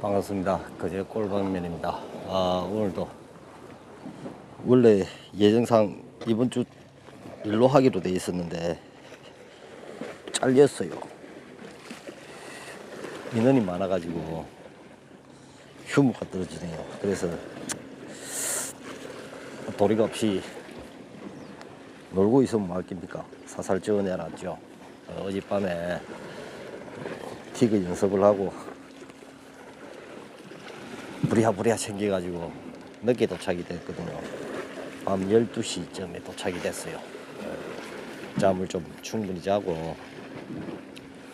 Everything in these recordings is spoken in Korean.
반갑습니다. 거제 꼴방면입니다. 아, 오늘도 원래 예정상 이번 주 일로 하기로 돼 있었는데 잘렸어요. 인원이 많아가지고 휴무가 떨어지네요. 그래서 도리가 없이 놀고 있으면 말 깁니까? 사살 지어내놨죠. 어, 어젯밤에 티그 연습을 하고 부랴부랴 챙겨가지고 늦게 도착이 됐거든요. 밤 12시쯤에 도착이 됐어요. 어, 잠을 좀 충분히 자고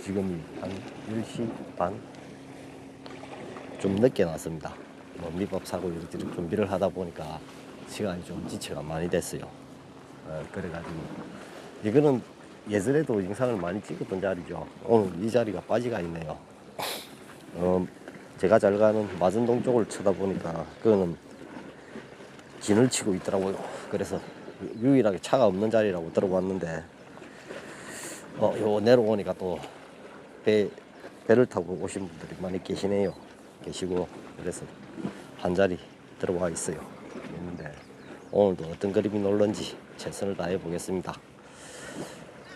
지금 한 10시 반? 좀 늦게 났습니다. 뭐 밑밥 사고 이렇게 준비를 하다 보니까 시간이 좀 지체가 많이 됐어요. 어, 그래가지고 이거는 예전에도 영상을 많이 찍었던 자리죠. 오늘 이 자리가 빠지가 있네요. 어, 제가 잘 가는 마전동 쪽을 쳐다보니까 그거는 진을 치고 있더라고요. 그래서 유일하게 차가 없는 자리라고 들어봤는데 어, 요 내려오니까 또 배, 배를 타고 오신 분들이 많이 계시네요. 계시고 그래서 한 자리 들어와 있어요. 있는데 오늘도 어떤 그림이 놀런지 최선을 다해 보겠습니다.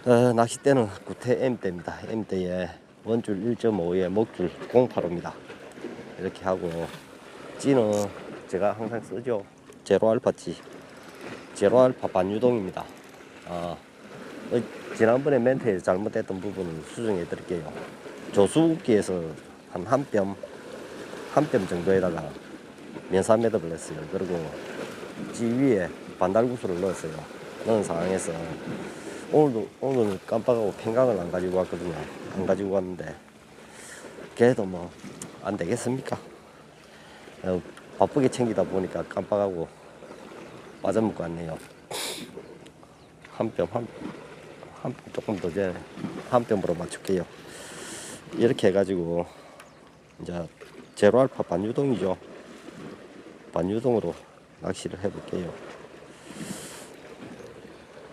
어, 낚싯대는 구태 M대입니다. M대에 원줄 1.5에 목줄 08호입니다. 이렇게 하고 찌는 제가 항상 쓰죠. 제로 알파 찌. 제로 알파 반유동입니다. 아, 어, 지난번에 멘트에 잘못했던 부분을 수정해 드릴게요. 조수기에서 한 한 뼘, 한 뼘 정도에다가 면사 매듭을 했어요. 그리고 찌 위에 반달구슬을 넣었어요. 넣은 상황에서 오늘도 오늘은 깜빡하고 팽강을 안 가지고 왔거든요. 안 가지고 왔는데 그래도 뭐 안 되겠습니까? 어, 바쁘게 챙기다 보니까 깜빡하고 빠져먹고 왔네요. 한 뼘 한, 한뼘 조금 더 전에 한 뼘으로 맞출게요. 이렇게 해가지고 이제 제로 알파 반유동이죠. 반유동으로 낚시를 해볼게요.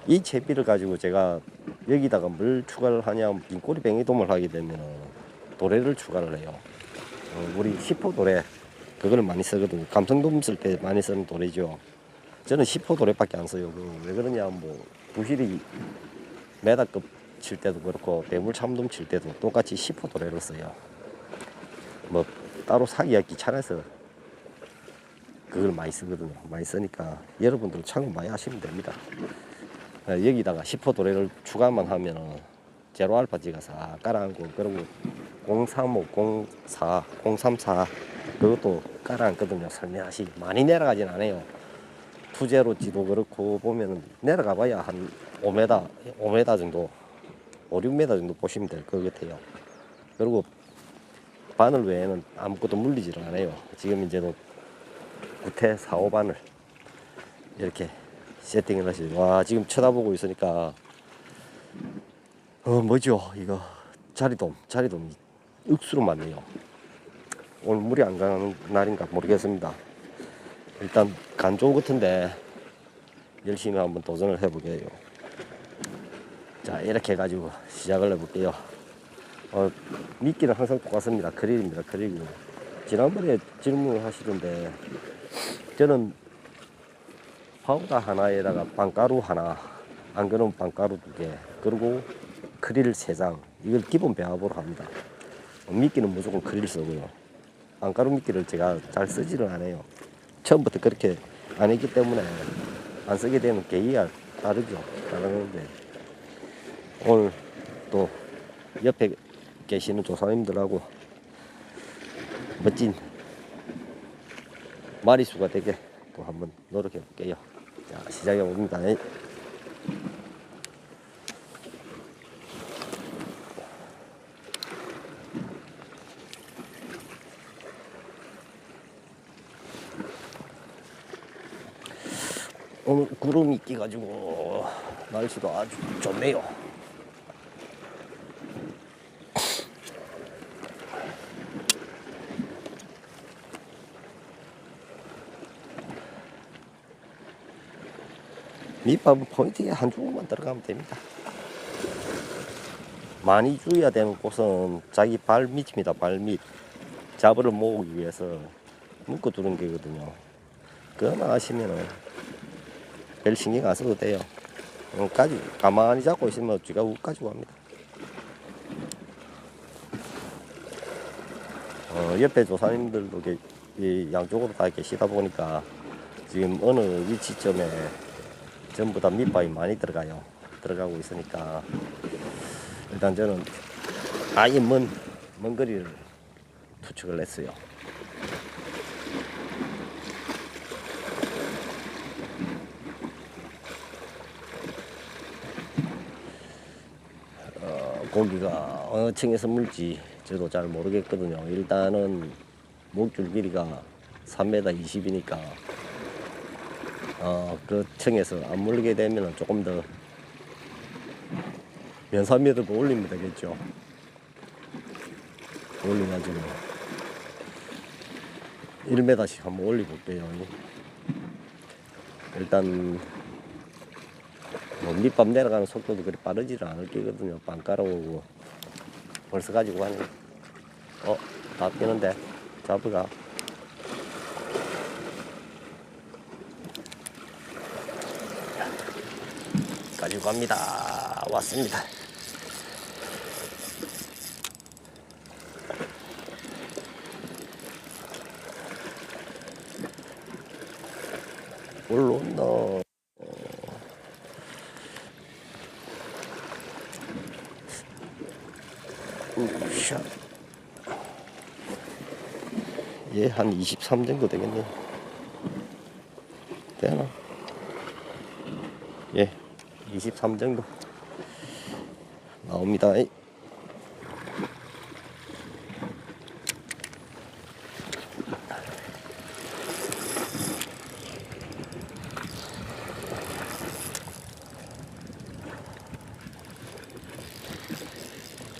이 채비를 가지고 제가 여기다가 뭘 추가를 하냐면 긴꼬리 뱅이돔을 하게 되면 도래를 추가를 해요. 어, 우리 10호 도래 그걸 많이 쓰거든요. 감성돔 쓸 때 많이 쓰는 도래죠. 저는 10호 도래밖에 안 써요. 그왜 그러냐면 뭐 부실이 메다급 칠 때도 그렇고 대물 참돔 칠 때도 똑같이 10호 도래를 써요. 뭐 따로 사기가 귀찮아서 그걸 많이 쓰거든요. 많이 쓰니까 여러분들 참고 많이 하시면 됩니다. 어, 여기다가 10호 도래를 추가만 하면은 제로 알파지가 싹 깔아앉고 그리고 035, 04, 034 그것도 깔아앉거든요. 설명하시 많이 내려가진 않아요. 투제로 지도 그렇고 보면은 내려가 봐야 한 5m, 5m 정도, 5, 6m 정도 보시면 될 것 같아요. 그리고 바늘 외에는 아무것도 물리지를 않아요. 지금 이제는 구태 4, 5바늘 이렇게 세팅을 하시죠. 와, 지금 쳐다보고 있으니까, 어, 뭐죠? 이거, 자리돔, 자리돔, 억수로 많네요. 오늘 물이 안 가는 날인가 모르겠습니다. 일단, 간 좋은 것 같은데, 열심히 한번 도전을 해보게요. 자, 이렇게 해가지고 시작을 해볼게요. 어, 미끼는 항상 똑같습니다. 크릴입니다. 크릴이. 지난번에 질문을 하시던데, 저는 파우더 하나에다가 빵가루 하나, 안 그러면 빵가루 두 개, 그리고 크릴 세 장. 이걸 기본 배합으로 합니다. 미끼는 무조건 크릴 쓰고요. 빵가루 미끼를 제가 잘 쓰지를 않아요. 처음부터 그렇게 안 했기 때문에 안 쓰게 되면 계기가 다르죠. 다르는데 오늘 또 옆에 계시는 조사님들하고 멋진 마리수가 되게 또 한번 노력해 볼게요. 자, 시작해 봅니다. 오늘 구름이 끼가지고 날씨도 아주 좋네요. 밑밥은 포인트에 한 조각만 들어가면 됩니다. 많이 주의해야 되는 곳은 자기 발 밑입니다. 발 밑. 잡어를 모으기 위해서 묶어 두는 게거든요. 그거만 하시면은 별 신경 안 써도 돼요. 어, 가지 가만히 잡고 있으면 쥐가 욱 가지고 갑니다. 어, 옆에 조사님들도 게, 이 양쪽으로 다 계시다 보니까 지금 어느 위치점에 전부 다 밑밥이 많이 들어가요. 들어가고 있으니까 일단 저는 아예 먼, 먼 거리를 투척을 했어요. 고기가 어느 층에서 물지 저도 잘 모르겠거든요. 일단은 목줄 길이가 3m 20이니까 어, 그 층에서 안 물게 되면 조금 더 면사미를 올리면 되겠죠. 올려가지고 1m씩 한번 올려볼게요. 일단 뭐 밑밥 내려가는 속도도 그리 빠르지는 않을 게거든요. 빵 깔아오고 벌써 가지고 가네. 어, 다 뛰는데 잡으가. 가지고 갑니다. 왔습니다. 우샤. 얘한 23 정도 되겠네. 되나? 예, 23 정도 나옵니다. 이.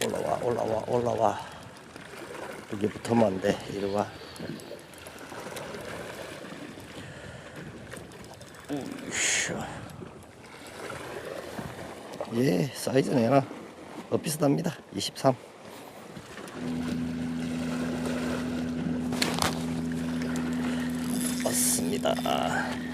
올라와, 올라와, 올라와. 여기 붙으면 안 돼. 이리 와. 예, 사이즈는 하나 어, 비슷합니다. 23. 맞습니다.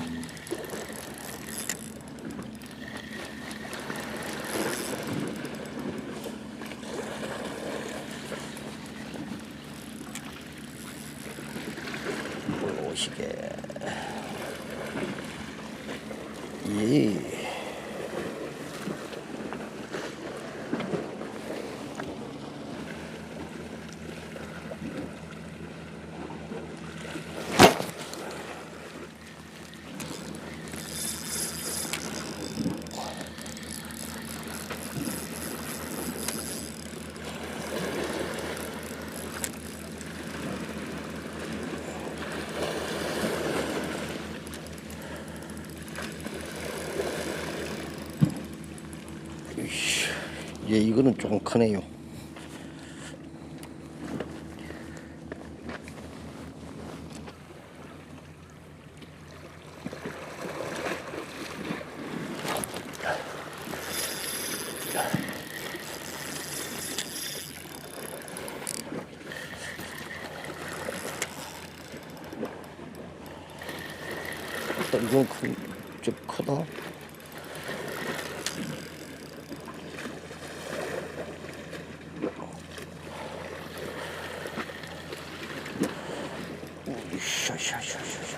올라오시게. 예. 이씨, 예, 이거는 조금 크네요. 어, 이건 큰, 좀 크다. 샤샤샤샤샤.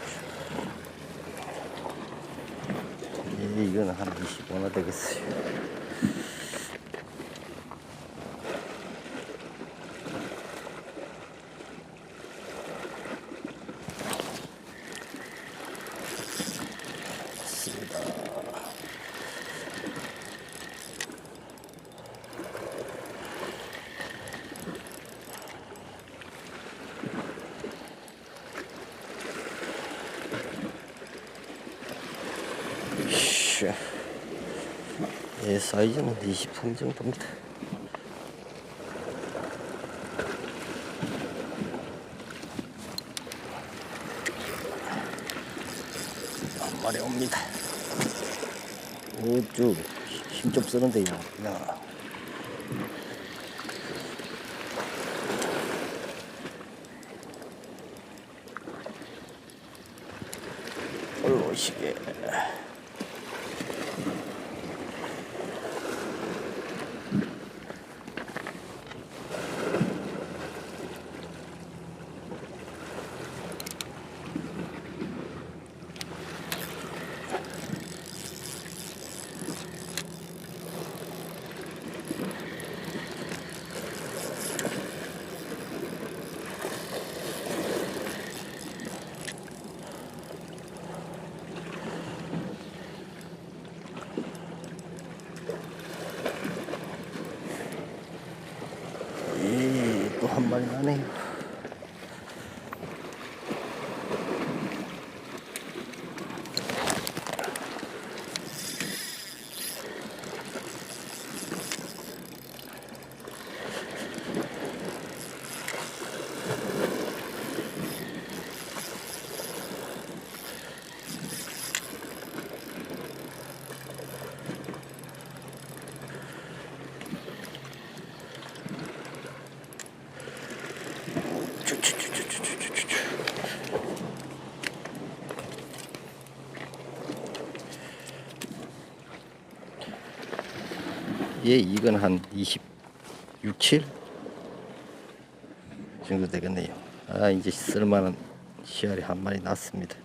예, 이거는 한 25나 제 사이즈는 23 정도입니다. 한 마리 옵니다. 오쭉 힘 좀 쓰는데요. 야. 올라오시게. Bali na ano. 예, 이건 한 26, 7 정도 되겠네요. 아, 이제 쓸만한 씨알이 한 마리 났습니다.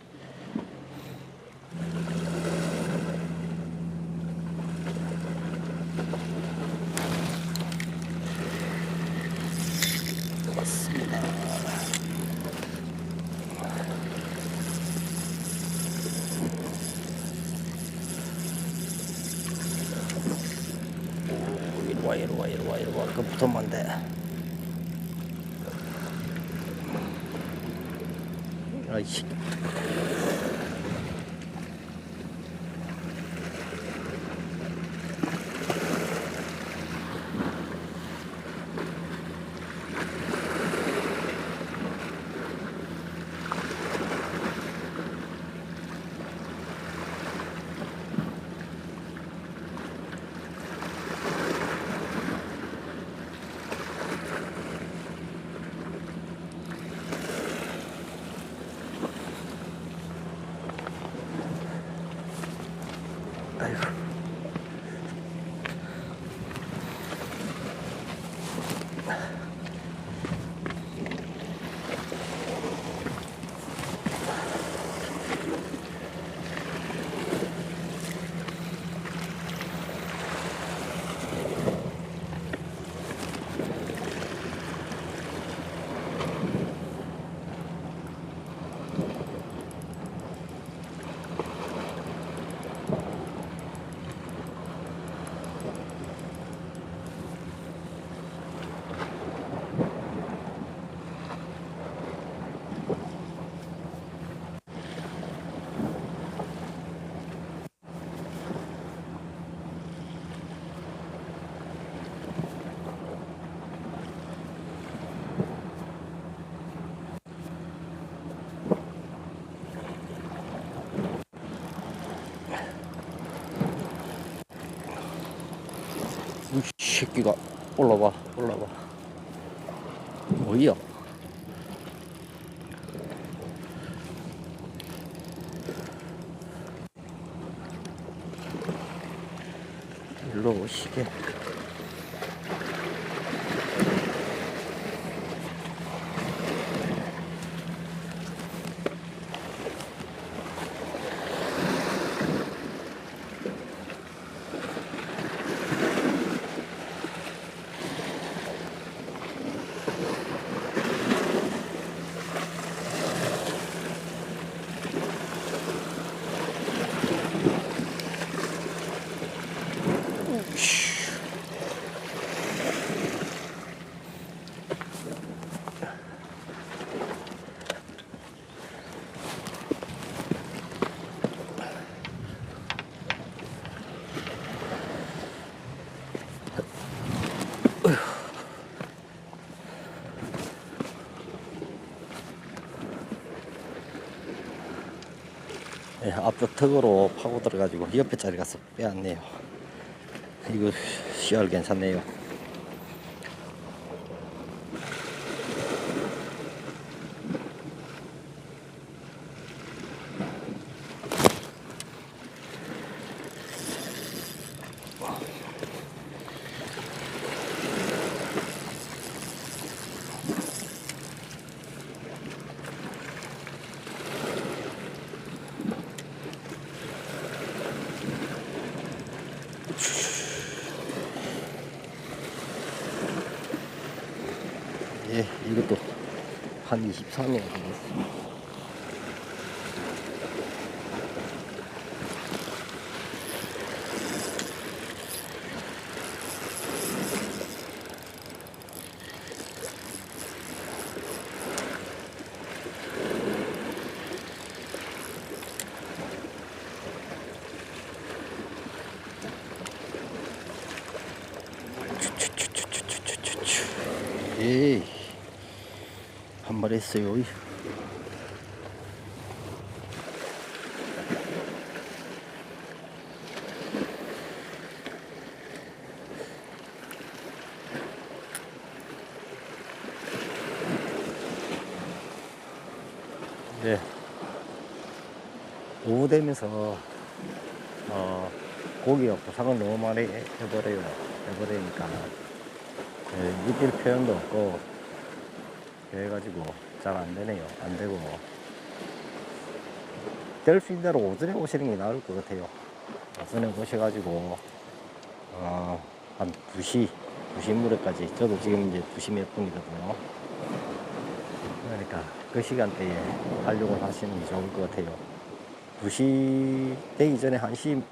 と思うんで。よいしょ 새끼가 올라와 올라와. 뭐야 일로 오시게 예, 앞쪽 턱으로 파고 들어가지고 옆에 자리 가서 빼앗네요. 이거 씨알 괜찮네요. 예, 이것도 한 23년 했어요. 네. 오후 되면서 어, 고기가 부상을 너무 많이 해- 해버려요. 해버리니까 예, 입질 표현도 없고 그래가지고 잘 안 되네요. 안 되고 될수 있는 대로 오전에 오시는 게 나을 것 같아요. 오전에 오셔가지고 어, 한 2시, 2시 무렵까지 저도 지금 이제 2시 몇 분이거든요. 그러니까 그 시간대에 활용을 하시는 게 좋을 것 같아요. 2시 되기 전에 1시,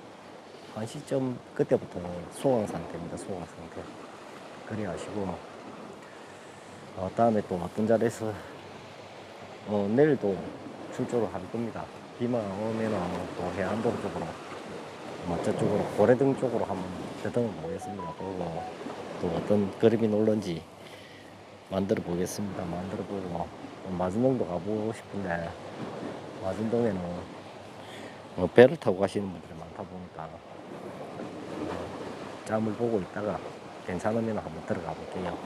1시쯤 그때부터 소강 상태입니다. 소강 상태. 그래 하시고, 어, 다음에 또 어떤 자리에서, 어, 내일도 출조를 할 겁니다. 비만 오면은 또 해안도로 쪽으로, 뭐 저쪽으로, 고래등 쪽으로 한번 대등을 보겠습니다. 보고, 또 어떤 그림이 놀런지 만들어 보겠습니다. 만들어 보고, 마준동도 가보고 싶은데, 마준동에는 어, 배를 타고 가시는 분들이 많다 보니까 어, 짬을 보고 있다가 괜찮으면 한번 들어가 볼게요.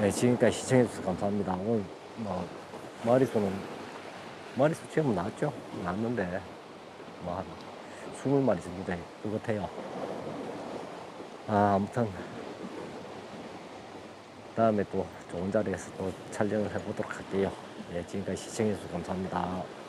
네, 지금까지 시청해주셔서 감사합니다. 오늘 뭐 마리수는 마리수 지금 나왔죠? 나왔는데 뭐한 20마리 정도 될것 같아요. 아, 아무튼 다음에 또 좋은 자리에서 또 촬영을 해보도록 할게요. 네, 지금까지 시청해주셔서 감사합니다.